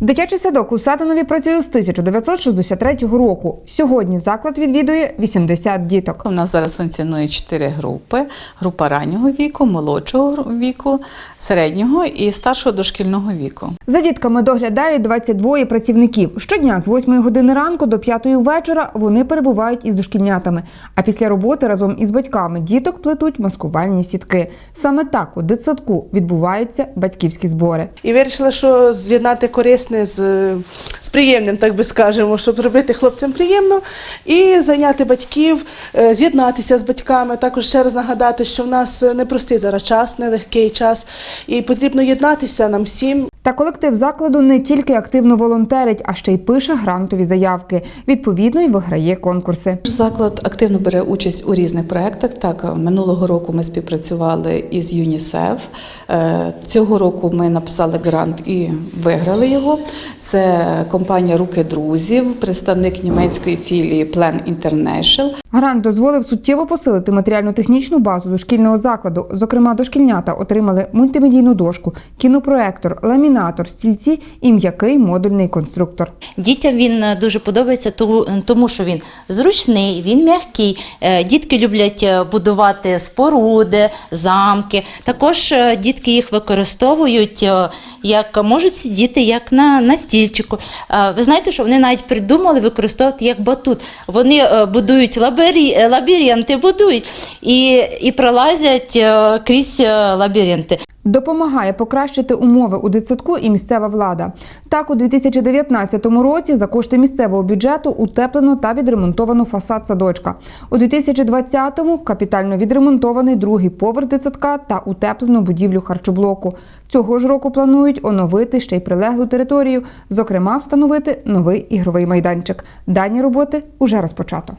Дитячий садок у Сатанові працює з 1963 року. Сьогодні заклад відвідує 80 діток. У нас зараз функціонує чотири групи: група раннього віку, молодшого віку, середнього і старшого дошкільного віку. За дітками доглядають 22 працівників. Щодня з 8 години ранку до 5 вечора вони перебувають із дошкільнятами. А після роботи разом із батьками діток плетуть маскувальні сітки. Саме так у дитсадку відбуваються батьківські збори. І вирішила, що з'єднати корисне з, з приємним, так би скажемо, щоб зробити хлопцям приємно і зайняти батьків, е, з'єднатися з батьками. Також ще раз нагадати, що в нас непростий зараз час, нелегкий час, і потрібно єднатися нам всім. Та колектив закладу не тільки активно волонтерить, а ще й пише грантові заявки. Відповідно, й виграє конкурси. Заклад активно бере участь у різних проєктах. Так, минулого року ми співпрацювали із ЮНІСЕФ. Е, Цього року ми написали грант і виграли його. Це компанія Руки друзів, представник німецької філії Plan International. Грант дозволив суттєво посилити матеріально-технічну базу дошкільного закладу. Зокрема, дошкільнята отримали мультимедійну дошку, кінопроектор, ламінатор, стільці і м'який модульний конструктор. Дітям він е, дуже подобається, тому що він зручний, він м'який. Е, Дітки люблять е, будувати споруди, замки. Також дітки їх використовують як можуть сидіти як на, на стільчику. Ви знаєте, що вони навіть придумали використовувати як батут. Вони будують лабірі, е, лабіринти, будують і, і пролазять е, крізь е, лабіринти. Допомагає покращити умови у дитсадку і місцева влада. Так, у 2019 році за кошти місцевого бюджету утеплено та відремонтовано фасад садочка. У 2020-му капітально відремонтований другий поверх дитсадка та утеплено будівлю харчоблоку. Цього ж року планують оновити ще й прилеглу територію, зокрема, встановити новий ігровий майданчик. Дані роботи уже розпочато.